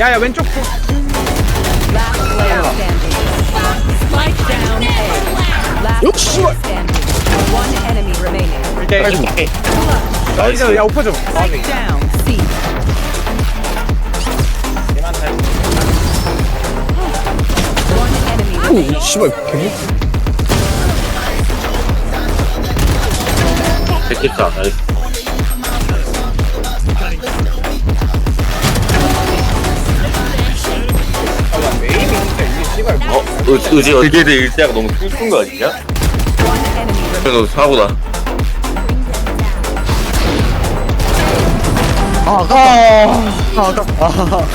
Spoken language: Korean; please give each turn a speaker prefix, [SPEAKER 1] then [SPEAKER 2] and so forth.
[SPEAKER 1] 야야 왼쪽 쪽
[SPEAKER 2] 역시.
[SPEAKER 1] 이제
[SPEAKER 2] 해줄게
[SPEAKER 1] 나이스 야 오퍼 좀
[SPEAKER 3] enemy remaining.
[SPEAKER 2] 오 씨발 개무
[SPEAKER 4] 됐겠다. 나이스. 어? 의, 의지 의지들 일대가 너무 슬픈 거 아니냐? 그래도 사고다.
[SPEAKER 2] 아 아깝다 아 아깝다